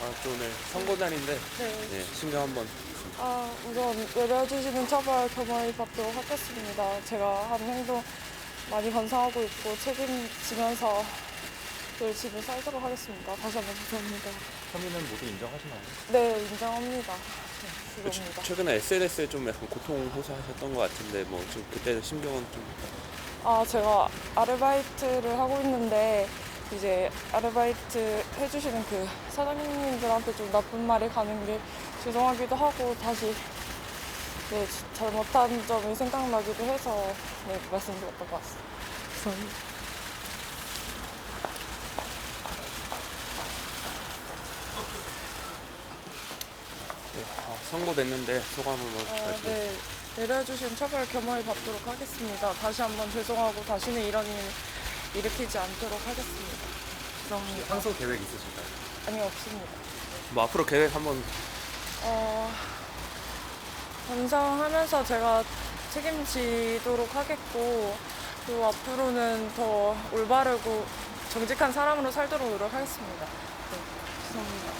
아, 또 오늘 선고단인데 네. 네, 신경 한번 아, 우선 내려주시는 처벌 겸허히 받도록 하겠습니다. 제가 한 행동 많이 반성하고 있고 책임지면서 열심히 살도록 하겠습니다. 다시 한번 죄송합니다. 혐의는 모두 인정하시나요? 네, 인정합니다. 네, 최- 그겁니다. 최근에 SNS에 좀 약간 고통 호소하셨던 것 같은데 뭐좀 그때 심경은 좀 아, 제가 아르바이트를 하고 있는데 이제 아르바이트 해주시는 그 사장님들한테 좀 나쁜 말이 가는 게 죄송하기도 하고 다시 네, 잘못한 점이 생각나기도 해서 네, 말씀드렸던 것 같습니다. 네, 아, 선고됐는데 소감을 뭐 아, 말씀. 네, 내려주신 처벌 겸허히 받도록 하겠습니다. 다시 한번 죄송하고 다시는 이런 일 일으키지 않도록 하겠습니다. 죄송합니다. 상소 계획 있으실까요? 아니 없습니다. 뭐 앞으로 계획 한번 어, 감사하면서 제가 책임지도록 하겠고 또 앞으로는 더 올바르고 정직한 사람으로 살도록 노력하겠습니다. 네, 죄송합니다.